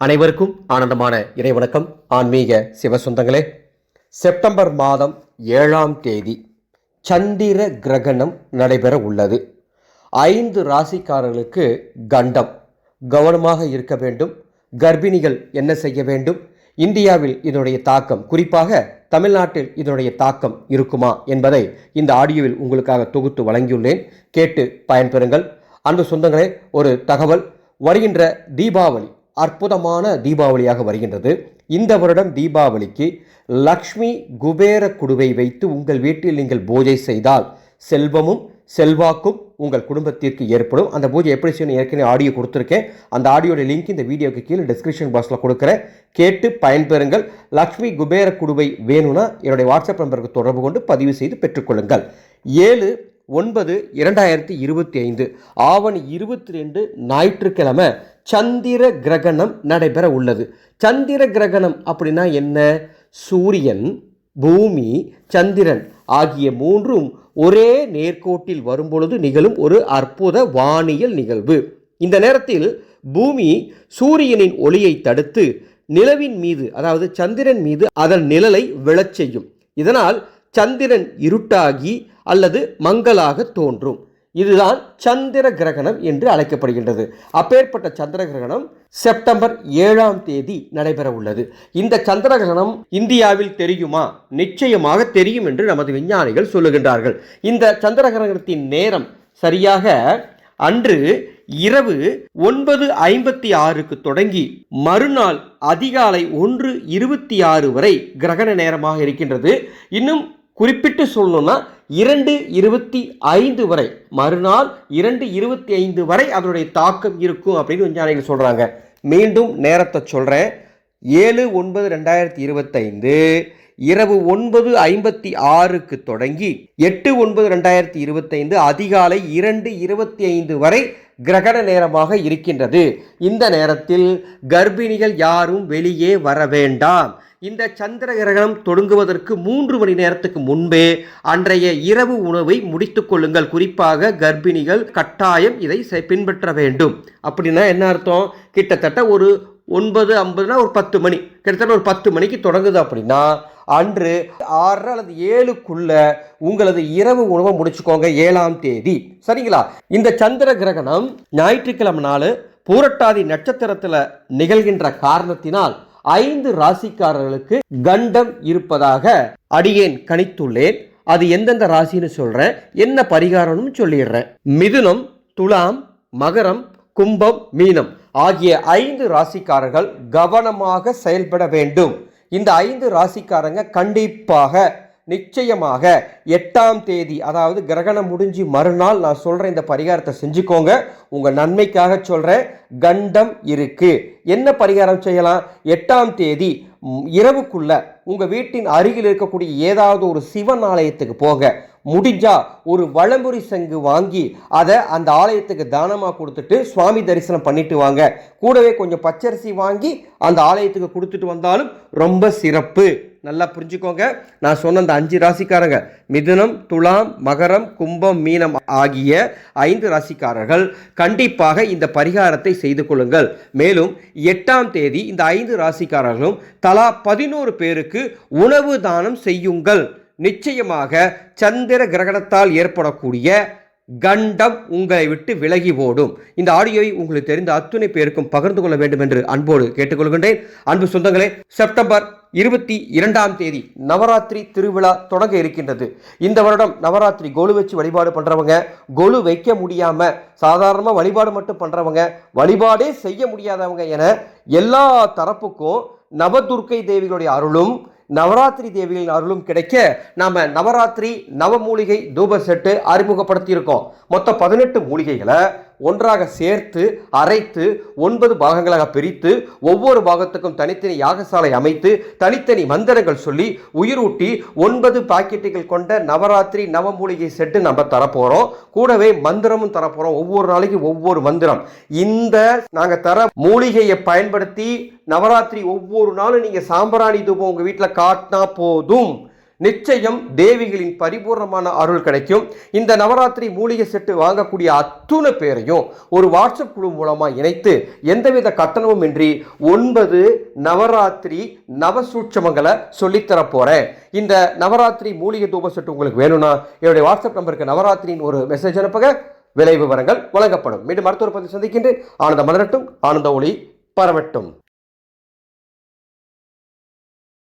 அனைவருக்கும் ஆனந்தமான இறைவணக்கம். ஆன்மீக சிவசுந்தங்களே செப்டம்பர் மாதம் ஏழாம் தேதி சந்திர கிரகணம் நடைபெற உள்ளது. ஐந்து ராசிக்காரர்களுக்கு கண்டம். கவனமாக இருக்க வேண்டும். கர்ப்பிணிகள் என்ன செய்ய வேண்டும்? இந்தியாவில் இதனுடைய தாக்கம் குறிப்பாக தமிழ்நாட்டில் இதனுடைய தாக்கம் இருக்குமா என்பதை இந்த ஆடியோவில் உங்களுக்காக தொகுத்து வழங்கியுள்ளேன். கேட்டு பயன்பெறுங்கள். அன்பு சொந்தங்களே ஒரு தகவல். வருகின்ற தீபாவளி அற்புதமான தீபாவளியாக வருகின்றது. இந்த வருடம் தீபாவளிக்கு லக்ஷ்மி குபேர குடுவை வைத்து உங்கள் வீட்டில் நீங்கள் பூஜை செய்தால் செல்வமும் செல்வாக்கும் உங்கள் குடும்பத்திற்கு ஏற்படும். அந்த பூஜை எப்படி செய்யணும்? ஏற்கனவே ஆடியோ கொடுத்துருக்கேன். அந்த ஆடியோட லிங்க் இந்த வீடியோக்கு கீழே டிஸ்கிரிப்ஷன் பாக்ஸில் கொடுக்குறேன். கேட்டு பயன்பெறுங்கள். லக்ஷ்மி குபேர குடுவை வேணும்னா என்னுடைய வாட்ஸ்அப் நம்பருக்கு தொடர்பு கொண்டு பதிவு செய்து பெற்றுக்கொள்ளுங்கள். ஏழு ஒன்பது இரண்டாயிரத்தி இருபத்தி ஐந்து. ஆவணி இருபத்தி ரெண்டு ஞாயிற்றுக்கிழமை சந்திர கிரகணம் நடைபெற உள்ளது. சந்திர கிரகணம் அப்படின்னா என்ன? சூரியன் பூமி சந்திரன் ஆகிய மூன்றும் ஒரே நேர்கோட்டில் வரும்பொழுது நிகழும் ஒரு அற்புத வானியல் நிகழ்வு. இந்த நேரத்தில் பூமி சூரியனின் ஒளியை தடுத்து நிலவின் மீது அதாவது சந்திரன் மீது அதன் நிழலை விழச் செய்யும். இதனால் சந்திரன் இருட்டாகி அல்லது மங்கலாக தோன்றும். இதுதான் சந்திர கிரகணம் என்று அழைக்கப்படுகின்றது. அப்பேற்பட்ட சந்திர கிரகணம் செப்டம்பர் ஏழாம் தேதி நடைபெற உள்ளது. இந்த சந்திர கிரகணம் இந்தியாவில் தெரியுமா? நிச்சயமாக தெரியும் என்று நமது விஞ்ஞானிகள் சொல்லுகின்றார்கள். இந்த சந்திர கிரகணத்தின் நேரம் சரியாக அன்று இரவு ஒன்பது ஐம்பத்தி ஆறுக்கு தொடங்கி மறுநாள் அதிகாலை ஒன்று இருபத்தி ஆறு வரை கிரகண நேரமாக இருக்கின்றது. இன்னும் குறிப்பிட்டு சொல்லணும்னா இரண்டு இருபத்தி ஐந்து வரை மறுநாள் இரண்டு இருபத்தி ஐந்து வரை அதனுடைய தாக்கம் இருக்கும் அப்படின்னு விஞ்ஞானிகள் சொல்கிறாங்க மீண்டும் நேரத்தை சொல்கிறேன் ஏழு ஒன்பது ரெண்டாயிரத்தி இருபத்தைந்து இரவு ஒன்பது ஐம்பத்தி ஆறுக்கு தொடங்கி எட்டு ஒன்பது ரெண்டாயிரத்தி இருபத்தைந்து அதிகாலை இரண்டு இருபத்தி ஐந்து வரை கிரகண நேரமாக இருக்கின்றது. இந்த நேரத்தில் கர்ப்பிணிகள் யாரும் வெளியே வர வேண்டாம். இந்த சந்திர கிரகணம் தொடங்குவதற்கு மூன்று மணி நேரத்துக்கு முன்பே அன்றைய இரவு உணவை முடித்துக் கொள்ளுங்கள். குறிப்பாக கர்ப்பிணிகள் கட்டாயம் இதை செ- பின்பற்ற வேண்டும். அப்படின்னா என்ன அர்த்தம்? கிட்டத்தட்ட ஒரு ஒன்பது ஐம்பதுனா ஒரு பத்து மணி. கிட்டத்தட்ட ஒரு பத்து மணிக்கு தொடங்குது அப்படின்னா அன்று ஆறு அல்லது ஏழுக்குள்ள உங்களது இரவு உணவை முடிச்சுக்கோங்க ஏழாம் தேதி. சரிங்களா? இந்த சந்திர கிரகணம் ஞாயிற்றுக்கிழமை நாள் பூரட்டாதி நட்சத்திரத்தில் நிகழ்கின்ற காரணத்தினால் ஐந்து ராசிக்காரர்களுக்கு கண்டம் இருப்பதாக அடியேன் கணித்துள்ளேன். அது எந்தெந்த ராசின்னு சொல்றேன். என்ன பரிகாரம்னு சொல்லிடுறேன். மிதுனம் துலாம் மகரம் கும்பம் மீனம் ஆகிய ஐந்து ராசிக்காரர்கள் கவனமாக செயல்பட வேண்டும். இந்த ஐந்து ராசிக்காரங்க கண்டிப்பாக நிச்சயமாக எட்டாம் தேதி அதாவது கிரகணம் முடிஞ்சு மறுநாள் நான் சொல்கிறேன் இந்த பரிகாரத்தை செஞ்சுக்கோங்க. உங்கள் நன்மைக்காக சொல்கிறேன் கண்டம் இருக்குது என்ன பரிகாரம் செய்யலாம்? எட்டாம் தேதி இரவுக்குள்ள உங்கள் வீட்டின் அருகில் இருக்கக்கூடிய ஏதாவது ஒரு சிவன் ஆலயத்துக்கு போக முடிஞ்சா ஒரு வளம்புரி சங்கு வாங்கி அதை அந்த ஆலயத்துக்கு தானமாக கொடுத்துட்டு சுவாமி தரிசனம் பண்ணிட்டு வாங்க. கூடவே கொஞ்சம் பச்சரிசி வாங்கி அந்த ஆலயத்துக்கு கொடுத்துட்டு வந்தாலும் ரொம்ப சிறப்பு. நல்லா புரிஞ்சுக்கோங்க. நான் சொன்ன அந்த அஞ்சு ராசிக்காரங்க மிதுனம் துலாம் மகரம் கும்பம் மீனம் ஆகிய ஐந்து ராசிக்காரர்கள் கண்டிப்பாக இந்த பரிகாரத்தை செய்து கொள்ளுங்கள். மேலும் எட்டாம் தேதி இந்த ஐந்து ராசிக்காரர்களும் தலா பதினோரு பேருக்கு உணவு தானம் செய்யுங்கள். நிச்சயமாக சந்திர கிரகணத்தால் ஏற்படக்கூடிய கண்டம் உங்களை விட்டு விலகி ஓடும். இந்த ஆடியோவை உங்களுக்கு தெரிந்த அத்துணை பேருக்கும் பகிர்ந்து கொள்ள வேண்டும் என்று அன்போடு கேட்டுக்கொள்கின்றேன். அன்பு சொந்தங்களே செப்டம்பர் இருபத்தி இரண்டாம் தேதி நவராத்திரி திருவிழா தொடங்க இருக்கின்றது. இந்த வருடம் நவராத்திரி கொலு வச்சு வழிபாடு பண்ணுறவங்க கொலு வைக்க முடியாமல் சாதாரணமாக வழிபாடு மட்டும் பண்ணுறவங்க வழிபாடே செய்ய முடியாதவங்க என எல்லா தரப்புக்கும் நவதுர்க்கை தேவிகளுடைய அருளும் நவராத்திரி தேவிகளின் அருளும் கிடைக்க நாம் நவராத்திரி நவமூலிகை தூப செட்டு அறிமுகப்படுத்தியிருக்கோம். மொத்தம் பதினெட்டு மூலிகைகளை ஒன்றாக சேர்த்து அரைத்து ஒன்பது பாகங்களாக பிரித்து ஒவ்வொரு பாகத்துக்கும் தனித்தனி யாகசாலை அமைத்து தனித்தனி மந்திரங்கள் சொல்லி உயிரூட்டி ஒன்பது பாக்கெட்டுகள் கொண்ட நவராத்திரி நவமூலிகை செட்டு நம்ம தரப்போகிறோம் கூடவே மந்திரமும் தரப்போகிறோம் ஒவ்வொரு நாளைக்கு ஒவ்வொரு மந்திரம். இந்த நாங்கள் தர மூலிகையை பயன்படுத்தி நவராத்திரி ஒவ்வொரு நாளும் நீங்கள் சாம்பராணி தூபம் உங்கள் வீட்டில் காட்டினா போதும். நிச்சயம் தேவிகளின் பரிபூர்ணமான அருள் கிடைக்கும். இந்த நவராத்திரி மூலிகை செட்டு வாங்கக்கூடிய அத்துணை பேரையும் ஒரு வாட்ஸ்அப் குழு மூலமாக இணைத்து எந்தவித கட்டணமும் இன்றி ஒன்பது நவராத்திரி நவசூட்சமங்களை சொல்லித்தர போகிறேன் இந்த நவராத்திரி மூலிகை தூப செட்டு உங்களுக்கு வேணும்னா என்னுடைய வாட்ஸ்அப் நம்பருக்கு நவராத்திரியின் ஒரு மெசேஜ் அனுப்புங்க. விலை விவரங்கள் வழங்கப்படும். மீண்டும் மருத்துவர் பற்றி சந்திக்கின்றேன். ஆனந்த மலரட்டும். ஆனந்த ஒளி பரவட்டும்.